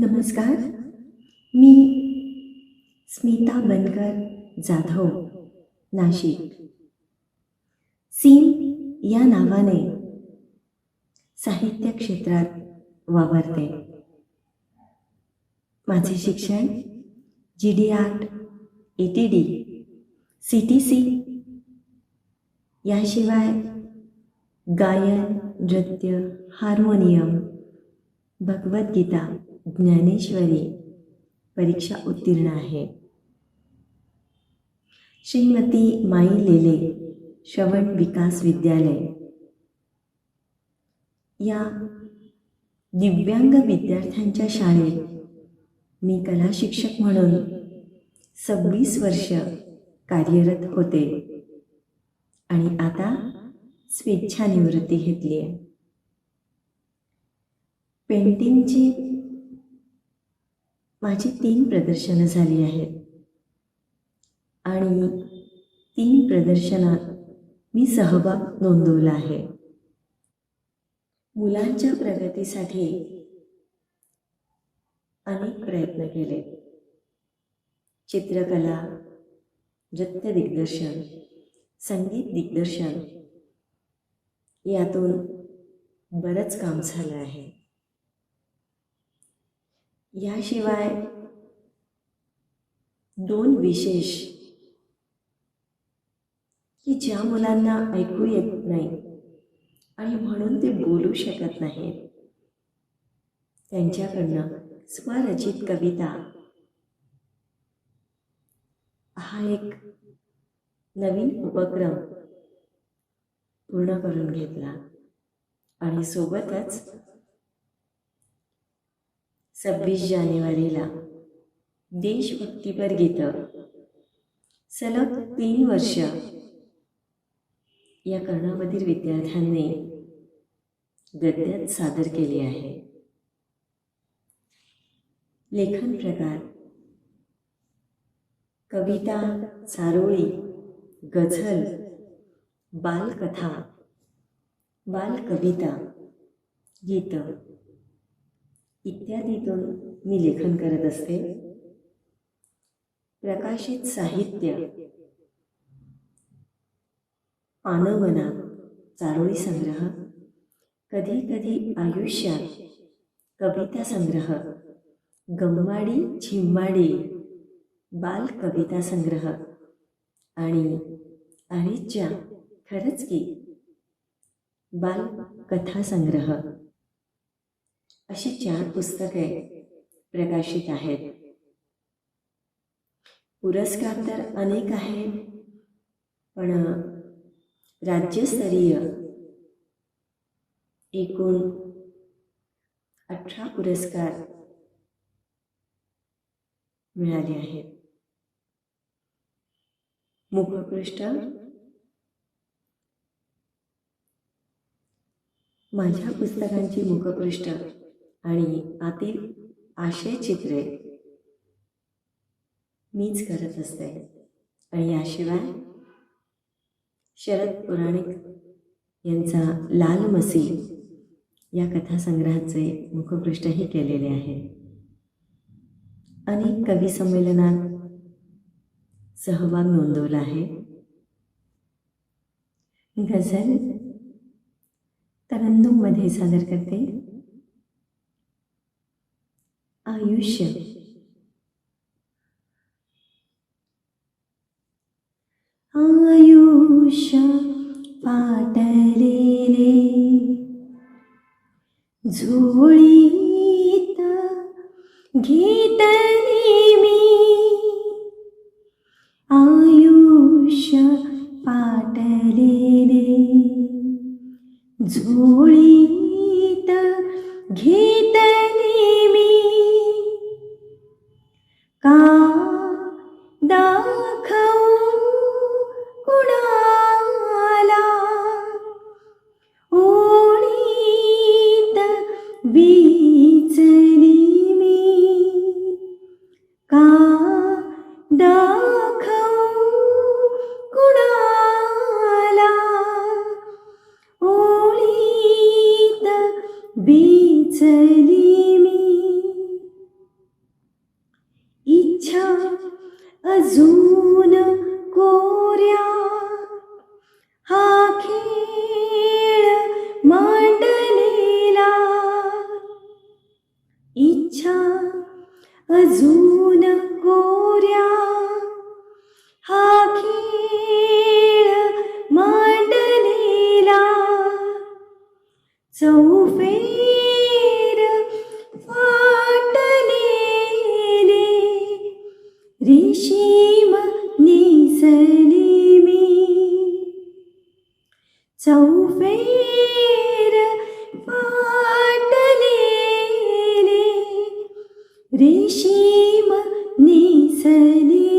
नमस्कार. मी स्मिता बनकर जाधव नाशिक. सीम या नावाने साहित्य क्षेत्रात वावरते. माझे शिक्षण G D art A T D C T C याशिवाय गायन नृत्य हार्मोनियम भगवद्गीता ज्ञानेश्वरी परीक्षा उत्तीर्ण आहे. श्रीमती माई लेले श्रवण विकास विद्यालय. या दिव्यांग विद्यार्थ्यांच्या शाळेत मी कला शिक्षक म्हणून सव्वीस वर्ष कार्यरत होते आणि आता स्वेच्छानिवृत्ती घेतली आहे. पेंटिंगची माझी तीन प्रदर्शनं झाली आहेत. आणि तीन प्रदर्शनात मी सहभाग नोंदवला आहे. मुलांच्या प्रगतीसाठी अनेक प्रयत्न केले. चित्रकला नृत्य दिग्दर्शन संगीत दिग्दर्शन यातून बरंच काम झालं आहे. याशिवाय दोन विशेष की ज्या मुलांना ऐकू येत नाही आणि म्हणून ते बोलू शकत नाहीत. त्यांच्याकडनं स्वरचित कविता. हा एक नवीन उपक्रम पूर्ण करून घेतला आणि सोबतच सव्वीस जानेवारीला. देशभक्तीपर गीतं. सलग तीन वर्ष. या कर्णामधील विद्यार्थ्यांनी गद्यात सादर केली आहे. लेखन प्रकार. कविता, चारोळी, गझल, बालकथा, बालकविता, गीतं. इत्यादीतून मी लेखन करत असते. प्रकाशित साहित्य. पानवना चारोळी संग्रह. कधी कधी आयुष्यात कविता संग्रह. गमवाडी झिम्माडी बाल कविता संग्रह. आणि अरेच्या खरंच की बाल कथा संग्रह. अशी चार पुस्तके प्रकाशित आहेत. पुरस्कार तर अनेक आहेत पण राज्यस्तरीय एकूण अठरा पुरस्कार मिळाले आहेत. मुखपृष्ठ. माझ्या पुस्तकांची मुखपृष्ठ. आणि आतील आशय चित्रे मीच करत असते. आणि याशिवाय शरद पुराणिक यांचा लाल मसी या कथासंग्रहाचे मुखपृष्ठही केलेले आहे. अनेक कवी संमेलनात सहभाग नोंदवला आहे. गझल तरंदूमध्ये सादर करते. आयुष्य आयुष्य पाटलेले झोळीत घेतले मी आयुष्य पाटलेले झोळीत घे अजून कोऱ्या. हा खेळ मांडलेला इच्छा अजून पि ऋषिमीसनि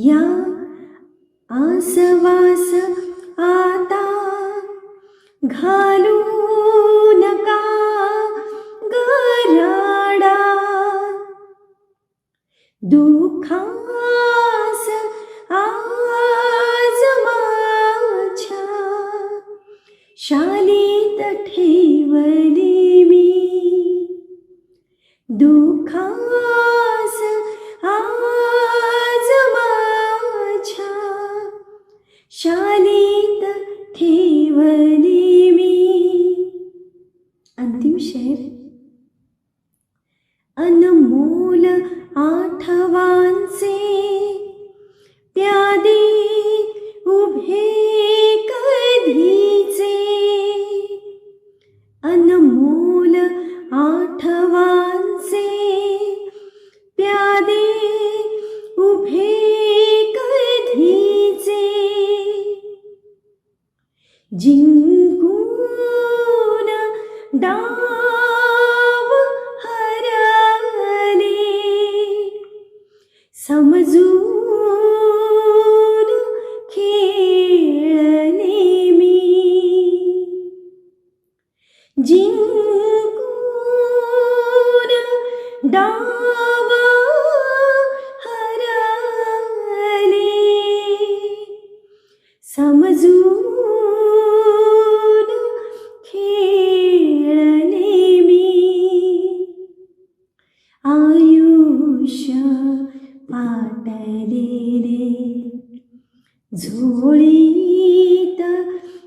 या आसवास आता घालू नका गराडा दुखास आज माझ्या शालीत ठेवली शालीत ठेव समजून खेळले मी आयुष्य पाटलेले झोळीत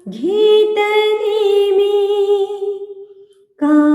घेतले मी का